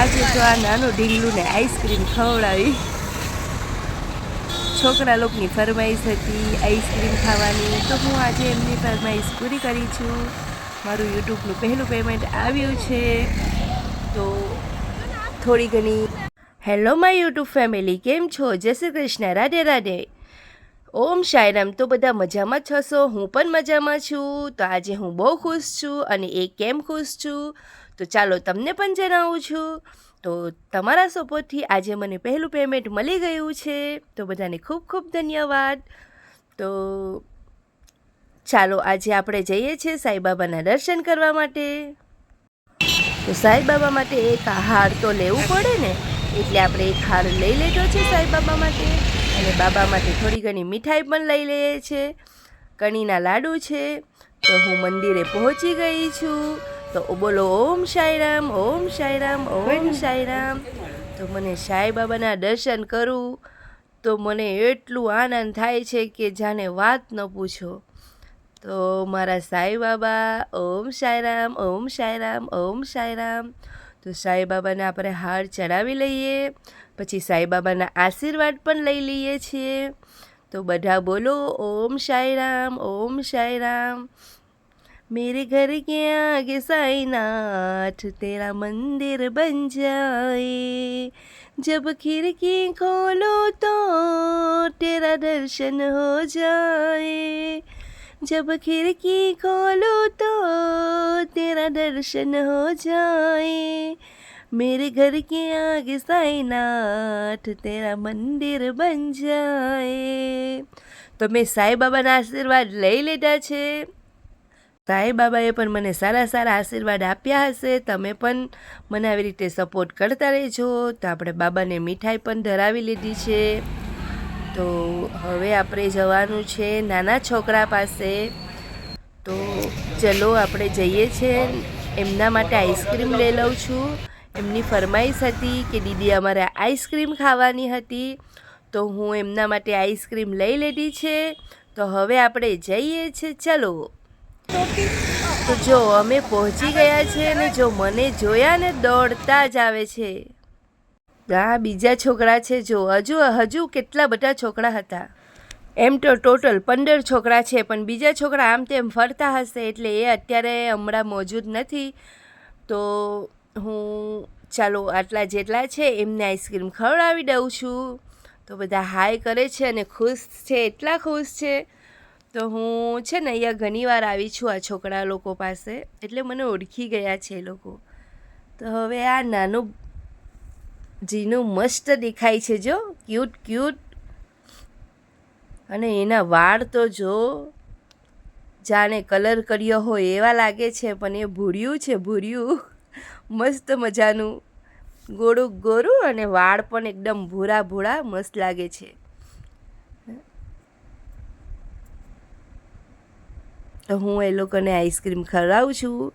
આજે તો આ નાનું ઢીંગલુંને આઈસ્ક્રીમ ખવડાવી. છોકરા લોકોની ફરમાઈશ હતી આઈસ્ક્રીમ ખાવાની. તો હું આજે એમની ફરમાઈશ પૂરી કરી છું. મારું યુટ્યુબનું પહેલું પેમેન્ટ આવ્યું છે. તો થોડી ઘણી હેલો માય યુટ્યુબ ફેમિલી કેમ છો? જય શ્રી કૃષ્ણ. રાધે રાધે. ઓમ શાયરામ. તો બધા મજામાં છશો હું પણ મજામાં છું. તો આજે હું બહુ ખુશ છું અને એ કેમ ખુશ છું? તો ચાલો તમને પણ જણાવું છું. તો તમારા સપોર્ટથી આજે મને પહેલું પેમેન્ટ મળી ગયું છે. તો બધાને ખૂબ ખૂબ ધન્યવાદ. તો ચાલો આજે આપણે જઈએ છીએ સાંઈબાબાના દર્શન કરવા માટે. તો સાંઈબાબા માટે એક હાર તો લેવું પડે ને, એટલે આપણે એક હાર લઈ લેતો છે સાંઈબાબા માટે. અને બાબા માટે થોડી ઘણી મીઠાઈ પણ લઈ લઈએ છીએ કણીના લાડુ છે. તો હું મંદિરે પહોંચી ગઈ છું. તો બોલો ઓમ સાંઈરામ ઓમ સાંઈરામ ઓમ સાંઈરામ તો મને સાંઈ બાબાના દર્શન કરું. તો મને એટલું આનંદ થાય છે કે જાને વાત ન પૂછો. તો મારા સાંઈ બાબા ઓમ સાંઈરામ ઓમ સાંઈરામ ઓમ સાંઈરામ તો સાંઈ બાબાને આપણે હાર ચડાવી લઈએ. પછી સાંઈ બાબાના આશીર્વાદ પણ લઈ લઈએ છીએ. તો બધા બોલો ઓમ સાંઈરામ ઓમ સાંઈરામ मेरे घर के आगे साईनाथ तेरा मंदिर बन जाए जब खिड़की खोलो तो तेरा दर्शन हो जाए जब खिड़की खोलो तो तेरा दर्शन हो जाए मेरे घर के आगे साईनाथ तेरा मंदिर बन जाए તો મેં સાંઈ બાબાના આશીર્વાદ લઈ લીધા છે સાંઈ બાબાએ પણ મને સારા સારા આશીર્વાદ આપ્યા હશે. તમે પણ મને આવી રીતે સપોર્ટ કરતા રહેજો. તો આપણે બાબાને મીઠાઈ પણ ધરાવી લીધી છે. તો હવે આપણે જવાનું છે નાના છોકરા પાસે. તો ચલો આપણે જઈએ છીએ એમના માટે આઈસ્ક્રીમ લઈ લઉં છું. એમની ફરમાઈશ હતી કે દીદી અમારે આઈસ્ક્રીમ ખાવાની હતી. તો હું એમના માટે આઈસ્ક્રીમ લઈ લીધી છે. તો હવે આપણે જઈએ છીએ ચલો. તો જો અમે પહોંચી ગયા છે ને જો મને જોયા ને દોડતા જ આવે છે. આ બીજા છોકરા છે. જો હજુ હજુ કેટલા બધા છોકરા હતા. એમ તો ટોટલ પંદર છોકરા છે, પણ બીજા છોકરા આમ તેમ ફરતા હશે એટલે એ અત્યારે હમણાં મોજૂદ નથી. તો હું, ચાલો આટલા જેટલા છે, એમને આઈસ્ક્રીમ ખવડાવી દઉં છું. તો બધા હાય કરે છે અને ખુશ છે, એટલા ખુશ છે. તો હું છે ને અહીંયા ઘણી વાર આવી છું આ છોકરા લોકો પાસે. એટલે મને ઓળખી ગયા છે એ લોકો. તો હવે આ નાનું જીનું મસ્ત દેખાય છે જો. Cute cute. અને એના વાળ તો જો. જાણે કલર કર્યો હોય એવા લાગે છે, પણ એ ભૂર્યું છે, ભૂર્યું. મસ્ત મજાનું. ગોળું, ગોરું અને વાળ પણ એકદમ ભૂરા ભૂરા મસ્ત લાગે છે. તો હું એ લોકોને આઈસ્ક્રીમ ખવડાવું છું.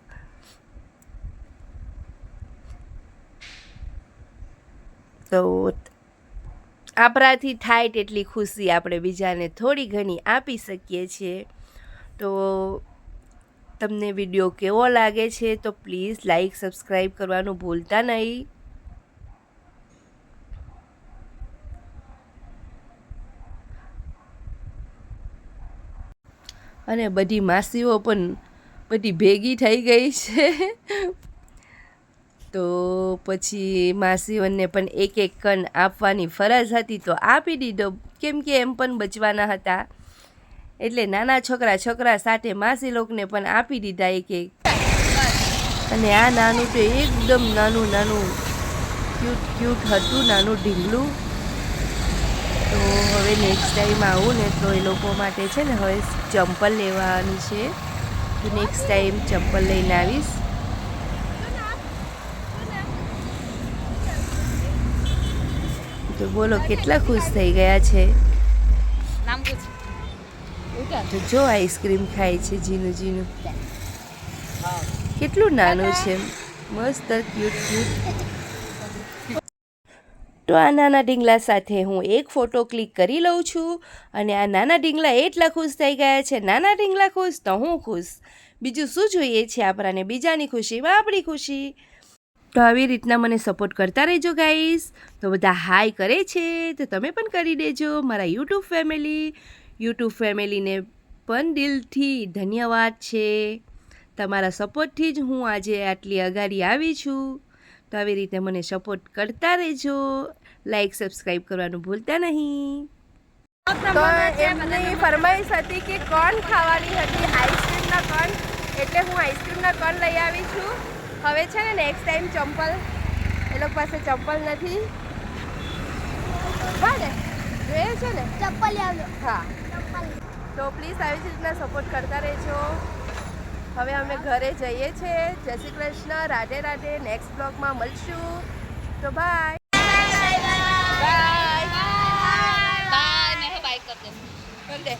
તો આપણાથી થાય તેટલી ખુશી આપણે બીજાને થોડી ઘણી આપી શકીએ છીએ. તો તમને વીડિયો કેવો લાગે છે તો પ્લીઝ લાઈક, સબસ્ક્રાઈબ કરવાનું ભૂલતા નહીં. અને બધી માસીઓ પણ બધી ભેગી થઈ ગઈ છે. તો પછી માસીઓને પણ એક એક કણ આપવાની ફરજ હતી તો આપી દીધો. કેમ કે એમ પણ બચવાના હતા. એટલે નાના છોકરા છોકરા સાથે માસી લોકોને પણ આપી દીધા એક એક. અને આ નાનું તો એકદમ નાનું નાનું, ક્યુટ ક્યુટ હતું, નાનું ઢીંગલું. તો હવે નેક્સ્ટ ટાઈમ આવું ને તો એ લોકો માટે છે ને હવે ચંપલ લેવાની છે. તો નેક્સ્ટ ટાઈમ ચંપલ લઈને આવીશ. તો બોલો કેટલા ખુશ થઈ ગયા છે? તો જો આઈસ્ક્રીમ ખાય છે જીનું જીનું. કેટલું નાનું છે. મસ્ત ક્યુટ ક્યુટ તો આ નાના ઢીંગલા સાથે હું એક ફોટો ક્લિક કરી લઉં છું અને આ નાના ઢીંગલા એટલા ખુશ થઈ ગયા છે, નાના ઢીંગલા ખુશ તો હું ખુશ. બીજું શું જોઈએ છે આપણાને બીજાની ખુશીમાં આપણી ખુશી? તો આવી રીતના મને સપોર્ટ કરતા રહેજો ગાઈસ તો બધા હાય કરે છે, તો તમે પણ કરી દેજો મારા યુટ્યુબ ફેમિલી યુટ્યુબ ફેમિલીને પણ દિલથી ધન્યવાદ છે. તમારા સપોર્ટથી જ હું આજે આટલી અગાડી આવી છું. તો આવી રીતે મને સપોર્ટ કરતા રહેજો. લાઈક સબસ્ક્રાઈબ કરવાનું ભૂલતા નહીં. તો એમની ફરમાઈશ હતી કે કોણ ખાવાની હતી આઈસ્ક્રીમના કોણ એટલે હું આઈસ્ક્રીમના કોણ લઈ આવી છું. હવે છે ને નેક્સ્ટ ટાઈમ ચંપલ. એ લોકો પાસે ચંપલ નથી. હા ને? જોઈએ છે ને? ચંપલ હા. તો પ્લીઝ આવી જ રીતના સપોર્ટ કરતા રહેજો. હવે અમે ઘરે જઈએ છીએ જય શ્રી કૃષ્ણ રાધે રાધે નેક્સ્ટ બ્લોગમાં મળશું તો બાય બાય બાય બાય બોલ દે